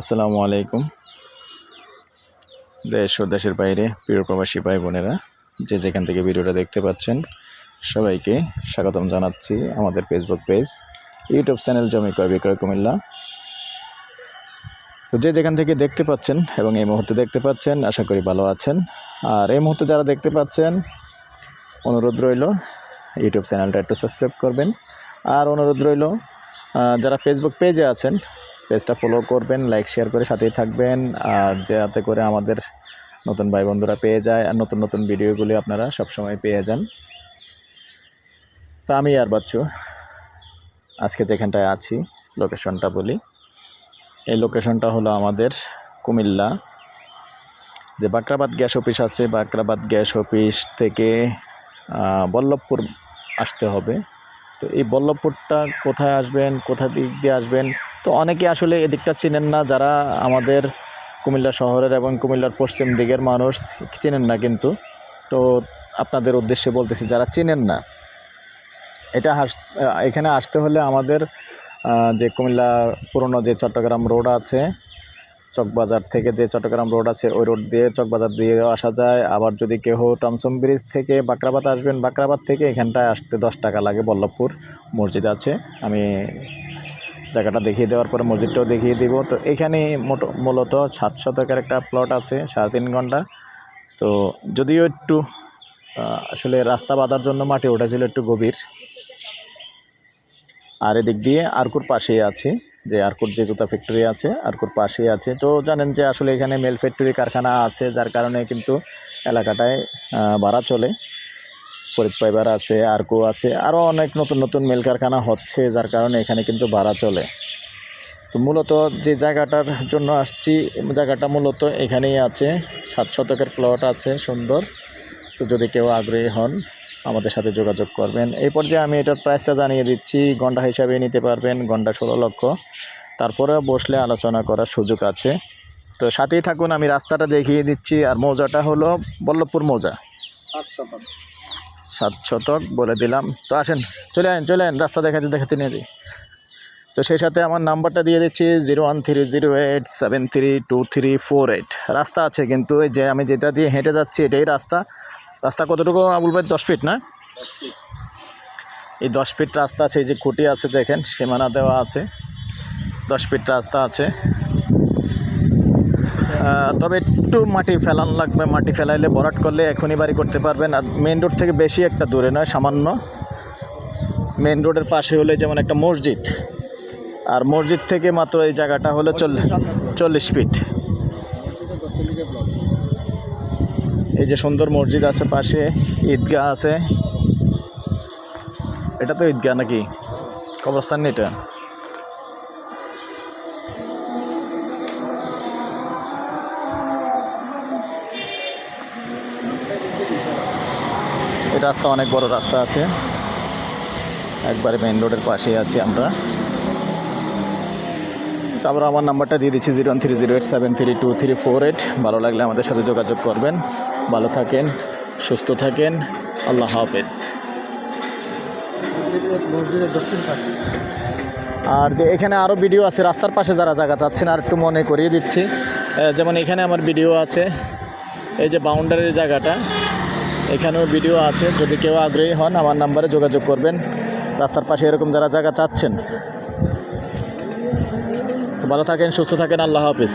আসসালামু আলাইকুম। দেশ ও দেশের বাইরে প্রিয় প্রবাসী ভাই বোনেরা, যে যেখান থেকে ভিডিওটা দেখতে পাচ্ছেন, সবাইকে স্বাগতম জানাচ্ছি আমাদের ফেসবুক পেজ ইউটিউব চ্যানেল জমি ক্রয় বিক্রয় কুমিল্লা। তো যে যেখান থেকে দেখতে পাচ্ছেন এবং এই মুহূর্তে দেখতে পাচ্ছেন, আশা করি ভালো আছেন। আর এই মুহূর্তে যারা দেখতে পাচ্ছেন, অনুরোধ রইল ইউটিউব চ্যানেলটা একটু সাবস্ক্রাইব করবেন। আর অনুরোধ রইল যারা ফেসবুক পেজে আছেন পেজটা ফলো করবেন লাইক শেয়ার করে সাথেই থাকবেন, আর যাতে করে আমাদের নতুন ভাই বন্ধুরা পেয়ে যায়, আর নতুন নতুন ভিডিওগুলি আপনারা সবসময় পেয়ে যান। তো আমি আর বাচ্চু, আজকে যেখানটায় আছি লোকেশনটা বলি। এই লোকেশনটা হলো আমাদের কুমিল্লা। যে বাকরাবাদ গ্যাস অফিস আছে, বাকরাবাদ গ্যাস অফিস থেকে বল্লভপুর আসতে হবে। তো এই বল্লভপুরটা কোথায় আসবেন, কোথা দিক দিয়ে আসবেন তো অনেকে আসলে এদিকটা চেনেন না, যারা আমাদের কুমিল্লা শহরের এবং কুমিল্লার পশ্চিম দিকের মানুষ চেনেন না কিন্তু। তো আপনাদের উদ্দেশ্যে বলতেছি, যারা চেনেন না, এটা হাস এখানে আসতে হলে আমাদের যে কুমিল্লা পুরনো যে চট্টগ্রাম রোড আছে, চকবাজার থেকে যে চট্টগ্রাম রোড আছে, ওই রোড দিয়ে চকবাজার দিয়ে আসা যায়। আবার যদি কেহ টমসম ব্রিজ থেকে বাকরাবাদ আসবেন, বাকরাবাদ থেকে এখানটায় আসতে দশ টাকা লাগে, বল্লভপুর মসজিদ আছে। আমি জায়গাটা দেখিয়ে দেওয়ার পরে মসজিদটাও দেখিয়ে দিব। তো এখানে মোট, মূলত সাত শতকের একটা প্লট আছে, সাড়ে তিন ঘণ্টা। তো যদিও একটু আসলে রাস্তা বাঁধার জন্য মাটি উঠেছিল একটু গভীর। আর এদিক দিয়ে আরকুর পাশেই আছে, যে আরকুর যে জুতা ফ্যাক্টরি আছে, আরকুর পাশেই আছে। তো জানেন যে আসলে এখানে মেল ফ্যাক্টরি কারখানা আছে, যার কারণে কিন্তু এলাকাটায় ভাড়া চলে। ফরিদ আছে, আরকো আছে আরও অনেক নতুন নতুন মেল কারখানা হচ্ছে, যার কারণে এখানে কিন্তু ভাড়া চলে। তো মূলত যে জায়গাটার জন্য আসছি, জায়গাটা মূলত এখানেই আছে, সাত শতকের প্লট আছে, সুন্দর। তো যদি কেউ আগ্রহী হন, আমাদের সাথে যোগাযোগ করবেন। এই পর্যায়ে আমি এটার প্রাইসটা জানিয়ে দিচ্ছি, ঘণ্টা হিসাবে নিতে পারবেন, ঘণ্টা ষোলো লক্ষ। তারপরে বসলে আলোচনা করার সুযোগ আছে। তো সাথেই থাকুন, আমি রাস্তাটা দেখিয়ে দিচ্ছি, আর মৌজাটা হলো বল্লভপুর মৌজা। আচ্ছা সাত শতক বলে দিলাম। তো আসেন, চলে আন চলে আন রাস্তা দেখাতে দেখাতে নিয়ে যাই। তো সেই সাথে আমার নাম্বারটা দিয়ে দিচ্ছি, zero one three zero eight seven three two three four eight. রাস্তা আছে, কিন্তু এই যে আমি যেটা দিয়ে হেঁটে যাচ্ছি, এটাই রাস্তা। রাস্তা কতটুকু ভাই? দশ ফিট, না? এই দশ ফিট রাস্তা আছে, এই যে খুঁটি আছে, দেখেন, সীমানা দেওয়া আছে। দশ ফিট রাস্তা আছে। তবে একটু মাটি ফেলানো লাগবে। মাটি ফেলাইলে ভরাট করলে এখনই বাড়ি করতে পারবেন। আর মেন রোড থেকে বেশি একটা দূরে নয়, সামান্য। মেন রোডের পাশে হলে যেমন একটা মসজিদ। আর মসজিদ থেকে মাত্র এই জায়গাটা হলো চল্লিশ ফিট এই যে সুন্দর মসজিদ আছে পাশে, ঈদগাহ আছে। এটা তো ঈদগাহ নাকি? কবরস্থান এটা? রাস্তা অনেক বড় রাস্তা আছে। একবারে মেইন রোডের পাশেই আছি আমরা। তারপর আমার নাম্বারটা দিয়ে দিচ্ছি zero three zero eight seven three two three four eight. ভালো লাগলে আমাদের সাথে যোগাযোগ করবেন। ভালো থাকেন, সুস্থ থাকেন। আল্লাহ হাফেজ। আর যে এখানে আরও ভিডিও আছে, রাস্তার পাশে যারা জায়গা চাচ্ছেন, আর একটু মনে করিয়ে দিচ্ছি। যেমন এখানে আমার ভিডিও আছে। এই যে বাউন্ডারির জায়গাটা এখানেও ভিডিও আছে। যদি কেউ আগ্রহী হন, আমার নাম্বারে যোগাযোগ করবেন। রাস্তার পাশে এরকম যারা জায়গা চাচ্ছেন। তো ভালো থাকেন, সুস্থ থাকেন, আল্লাহ হাফিজ।